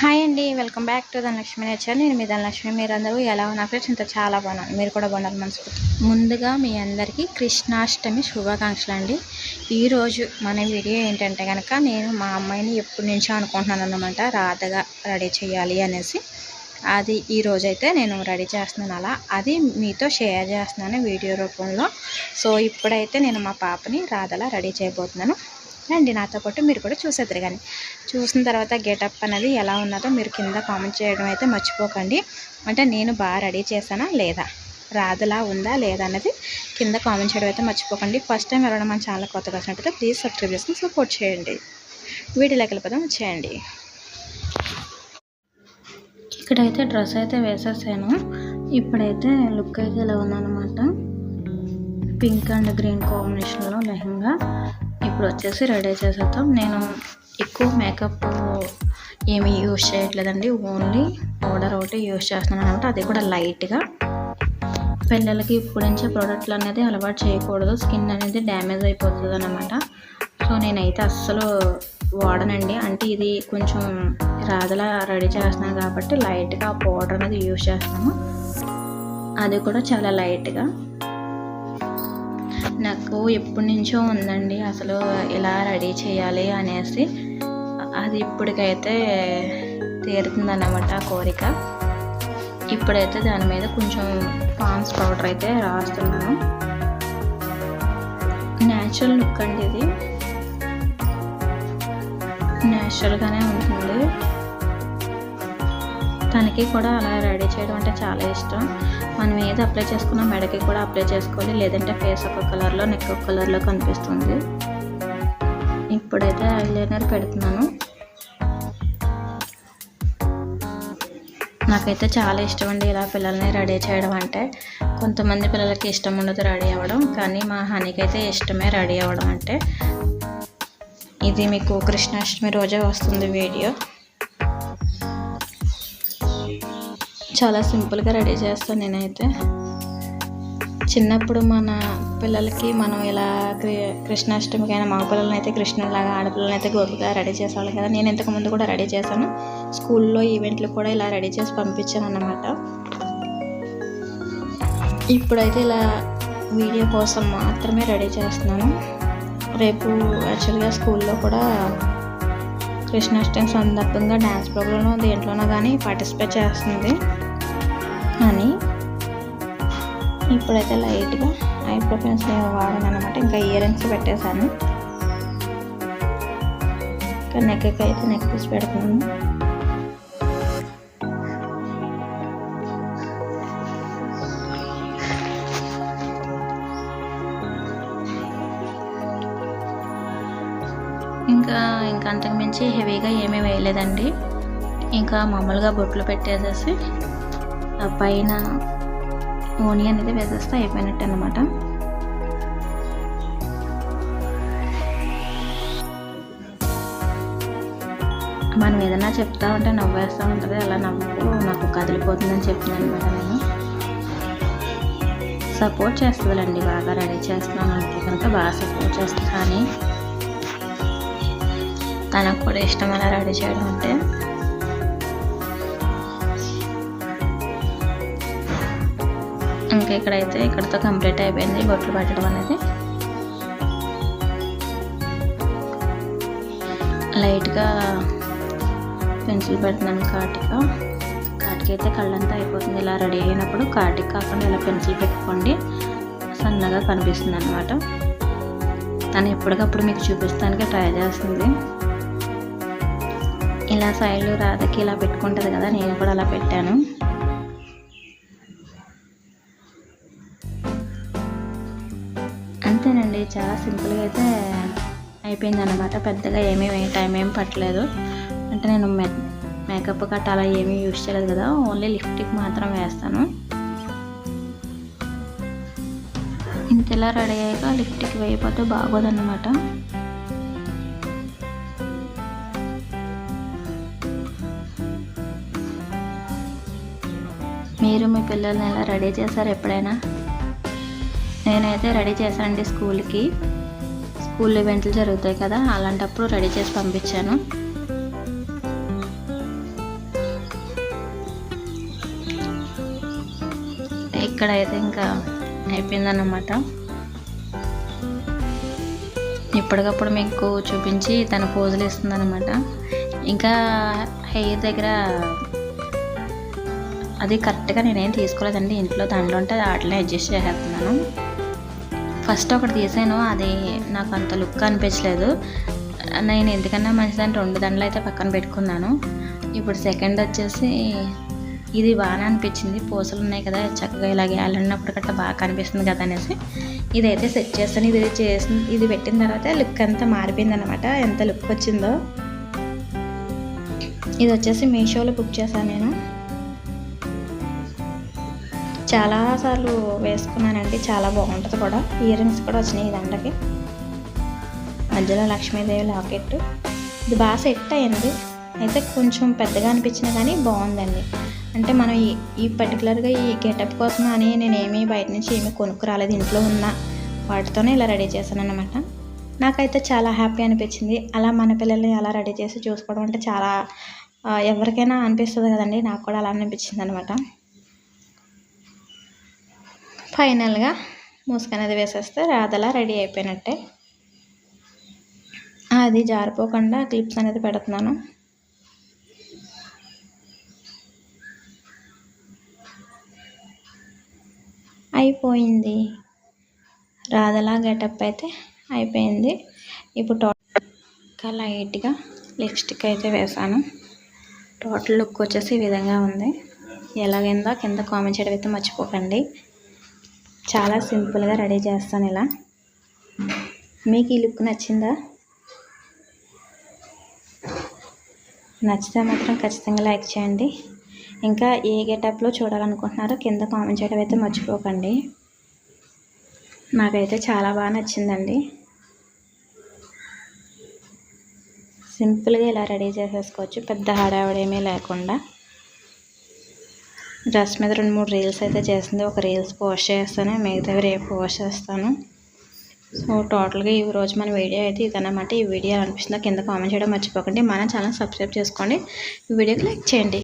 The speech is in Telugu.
హాయ్ అండి welcome back to Dhanalakshmi nature. నేను మీ ధనలక్ష్మి మీరు అందరూ ఎలా ఉన్నారు? ఫ్రెండ్స్ ఇంత చాలా బాగున్నాను మీరు కూడా బాగున్నారు మనసు ముందుగా మీ అందరికీ కృష్ణాష్టమి శుభాకాంక్షలు అండి. ఈరోజు మన వీడియో ఏంటంటే కనుక నేను మా అమ్మాయిని ఎప్పటి నుంచో అనుకుంటున్నాను అనమాట రాధగా రెడీ చేయాలి అనేసి. అది ఈరోజు అయితే నేను రెడీ చేస్తున్నాను అలా. అది మీతో షేర్ చేస్తున్నాను వీడియో రూపంలో. సో ఇప్పుడైతే నేను మా పాపని రాధలా రెడీ చేయబోతున్నాను. రండి నాతో పాటు మీరు కూడా చూసేద్దరు కానీ. చూసిన తర్వాత గెటప్ అనేది ఎలా ఉన్నదో మీరు కింద కామెంట్ చేయడం అయితే మర్చిపోకండి. అంటే నేను బాగా రెడీ చేశానా లేదా? రాదులా ఉందా లేదా అనేది కింద కామెంట్ చేయడం అయితే మర్చిపోకండి. ఫస్ట్ టైం ఎవరైనా మన ఛానల్ కొత్తగా వచ్చినట్టయితే ప్లీజ్ సబ్స్క్రైబ్ చేసుకుని సపోర్ట్ చేయండి. వీడియోలోకి వెళ్ళిపోదాం వచ్చేయండి. ఇక్కడైతే డ్రెస్ అయితే వేసేసాను. ఇప్పుడైతే లుక్ అయితే ఇలా ఉందన్నమాట. పింక్ అండ్ గ్రీన్ కాంబినేషన్ ఇప్పుడు వచ్చేసి రెడీ చేసేద్దాం. నేను ఎక్కువ మేకప్ ఏమీ యూజ్ చేయట్లేదండి. ఓన్లీ పౌడర్ ఒకటి యూజ్ చేస్తున్నాను అనమాట. అది కూడా లైట్గా పిల్లలకి ఇప్పుడు నుంచే ప్రోడక్ట్లు అనేది అలవాటు చేయకూడదు. స్కిన్ అనేది డ్యామేజ్ అయిపోతుంది అనమాట. సో నేనైతే అస్సలు వాడనండి. అంటే ఇది కొంచెం రాదలా రెడీ చేస్తున్నాను కాబట్టి లైట్గా ఆ పౌడర్ అనేది యూజ్ చేస్తాను అది కూడా చాలా లైట్గా నాకు ఎప్పటి నుంచో ఉందండి అసలు ఇలా రెడీ చేయాలి అనేసి. అది ఇప్పటికైతే తీరుతుందన్నమాట ఆ కోరిక. ఇప్పుడైతే దాని మీద కొంచెం పాన్స్ పౌడర్ అయితే రాస్తున్నాను. న్యాచురల్ లుక్ అండి ఇది. న్యాచురల్గానే ఉంటుంది. తనకి కూడా అలా రెడీ చేయడం అంటే చాలా ఇష్టం. మనం ఏది అప్లై చేసుకున్నా మెడకి కూడా అప్లై చేసుకోవాలి. లేదంటే ఫేస్ ఒక కలర్లో నెక్ ఒక కలర్లో కనిపిస్తుంది. ఇప్పుడైతే ఐలైనర్ పెడుతున్నాను. నాకైతే చాలా ఇష్టం అండి ఇలా పిల్లల్ని రెడీ చేయడం అంటే. కొంతమంది పిల్లలకి ఇష్టం ఉండదు రెడీ అవ్వడం కానీ మా హనీకి అయితే ఇష్టమే రెడీ అవ్వడం అంటే. ఇది మీకు కృష్ణాష్టమి రోజే వస్తుంది వీడియో. చాలా సింపుల్గా రెడీ చేస్తాను నేనైతే. చిన్నప్పుడు మన పిల్లలకి మనం ఇలా కృష్ణాష్టమికి అయినా మగ పిల్లలని అయితే కృష్ణులాగా ఆడపిల్లలని అయితే గోపిగా రెడీ చేసేవాళ్ళు కదా. నేను ఇంతకుముందు కూడా రెడీ చేశాను. స్కూల్లో ఈవెంట్లు కూడా ఇలా రెడీ చేసి పంపించాను అన్నమాట ఇప్పుడైతే ఇలా వీడియో కోసం మాత్రమే రెడీ చేస్తున్నాను. రేపు యాక్చువల్గా స్కూల్లో కూడా కృష్ణాష్టమి సందర్భంగా డ్యాన్స్ ప్రోగ్రాంలో దేంట్లోనో కానీ పార్టిసిపేట్ చేస్తుంది. హనీ ఇప్పుడైతే లైట్గా ఐబ్రో పెన్సిల్ వాడాను అనమాట ఇంకా ఇయర్ రింగ్స్ పెట్టేశాను. ఇంకా నెక్కి అయితే నెక్ పీస్ పెడుతున్నాను ఇంకా ఇంకా అంతకుమించి హెవీగా ఏమీ వేయలేదండి. ఇంకా మామూలుగా బొట్లు పెట్టేసేసి పైన ఓనియన్ అనేది వేసేస్తే అయిపోయినట్టు అనమాట మనం ఏదైనా చెప్తా ఉంటే నవ్వేస్తూ ఉంటుంది అలా నవ్వు నాకు కదిలిపోతుందని చెప్తున్నాను అనమాట నేను. సపోర్ట్ చేస్తుందండి బాగా రెడీ చేస్తున్నాను అంటే కనుక బాగా సపోర్ట్ చేస్తుంది కానీ తనకు కూడా ఇష్టం అలా రెడీ చేయడం అంటే ఇంకా ఇక్కడైతే ఇక్కడతో కంప్లీట్ అయిపోయింది బొట్లు పెట్టడం అనేది. లైట్గా పెన్సిల్ పెడుతున్నాను కాటిగా కాటికి. అయితే కళ్ళంతా అయిపోతుంది. ఇలా రెడీ అయినప్పుడు కాటికి కాకుండా ఇలా పెన్సిల్ పెట్టుకోండి. సన్నగా కనిపిస్తుంది అనమాట తను ఎప్పటికప్పుడు మీకు చూపిస్తానికి ట్రై చేస్తుంది. ఇలా సైడ్లు రాధకి ఇలా పెట్టుకుంటుంది కదా నేను కూడా అలా పెట్టాను. చాలా సింపుల్గా అయితే అయిపోయింది అనమాట పెద్దగా ఏమీ టైం ఏం పట్టలేదు. అంటే నేను మేకప్ గట్ట అలా ఏమీ యూజ్ చేయలేదు కదా. ఓన్లీ లిప్స్టిక్ మాత్రం వేస్తాను. ఇంతలా రెడీ అయ్యాక లిప్స్టిక్ వేయకపోతే బాగోదన్నమాట. మీరు మీ పిల్లల్ని ఎలా రెడీ చేశారు ఎప్పుడైనా? నేనైతే రెడీ చేశానండి స్కూల్కి. స్కూల్ ఈవెంట్లు జరుగుతాయి కదా అలాంటప్పుడు రెడీ చేసి పంపించాను. ఇక్కడైతే ఇంకా అయిపోయిందన్నమాట. ఇప్పటికప్పుడు మీకు చూపించి తన పోజులు ఇస్తుందన్నమాట. ఇంకా హెయిర్ దగ్గర అది కరెక్ట్గా నేనేం తీసుకోలేదండి. ఇంట్లో దాంట్లో ఉంటే వాటిని అడ్జస్ట్ చేసేస్తున్నాను. ఫస్ట్ ఒకటి తీసాను అది నాకు అంత లుక్ అనిపించలేదు. నేను ఎందుకన్నా మంచిదని రెండు దండలు అయితే పక్కన పెట్టుకున్నాను. ఇప్పుడు సెకండ్ వచ్చేసి ఇది బాగానే అనిపించింది. పూసలు ఉన్నాయి కదా చక్కగా ఇలాగే వెళ్ళినప్పుడు గట్రా బాగా కనిపిస్తుంది కదా అనేసి ఇదైతే సెట్ చేస్తాను. ఇది చేసిన ఇది పెట్టిన తర్వాత లుక్ అంతా మారిపోయింది అనమాట ఎంత లుక్ వచ్చిందో. ఇది వచ్చేసి మీషోలో బుక్ చేశాను నేను. చాలాసార్లు వేసుకున్నానండి చాలా బాగుంటుంది కూడా. ఇయర్ రింగ్స్ కూడా వచ్చినాయి ఈ దండకి. మధ్యలో లక్ష్మీదేవి లాకెట్ ఇది బాగా సెట్ అయింది. అయితే కొంచెం పెద్దగా అనిపించిన కానీ బాగుందండి. అంటే మనం ఈ ఈ పర్టికులర్గా ఈ గెటప్ కోసం అని నేను బయట నుంచి ఏమీ కొనుక్కు రాలేదు ఇంట్లో ఉన్న వాటితోనే ఇలా రెడీ చేశాను అనమాట నాకైతే చాలా హ్యాపీ అనిపించింది. అలా మన పిల్లల్ని అలా రెడీ చేసి చూసుకోవడం అంటే చాలా ఎవరికైనా అనిపిస్తుంది కదండి. నాకు కూడా అలా అనిపించింది అనమాట ఫైనల్గా మూసుక అనేది వేసేస్తే రాధలా రెడీ అయిపోయినట్టే. అది జారిపోకుండా క్లిప్స్ అనేది పెడుతున్నాను. అయిపోయింది. రాధలా గెటప్ అయితే అయిపోయింది. ఇప్పుడు టోటల్ లైట్గా లిప్స్టిక్ అయితే వేసాను. టోటల్ లుక్ వచ్చేసి ఈ విధంగా ఉంది. ఎలాగైందో కింద కామెంట్ చేయడం అయితే మర్చిపోకండి. చాలా సింపుల్గా రెడీ చేస్తాను ఇలా. మీకు ఈ లుక్ నచ్చిందా? నచ్చితే మాత్రం ఖచ్చితంగా లైక్ చేయండి. ఇంకా ఏ గెటప్లో చూడాలనుకుంటున్నారో కింద కామెంట్ చేయడం అయితే మర్చిపోకండి. నాకైతే చాలా బాగా నచ్చిందండి. సింపుల్గా ఇలా రెడీ చేసేసుకోవచ్చు. పెద్ద హడావిడేమీ లేకుండా. డ్రెస్ మీద రెండు మూడు రీల్స్ అయితే చేసింది. ఒక రీల్స్ పోస్ట్ చేస్తాను మిగతావి రేపు పోస్ట్ చేస్తాను. సో టోటల్గా ఈ రోజు మన వీడియో అయితే ఇదన్నమాట. ఈ వీడియో అనిపిస్తుందో కింద కామెంట్ చేయడం మర్చిపోకండి. మన ఛానల్ సబ్స్క్రైబ్ చేసుకోండి. ఈ వీడియోకి లైక్ చేయండి.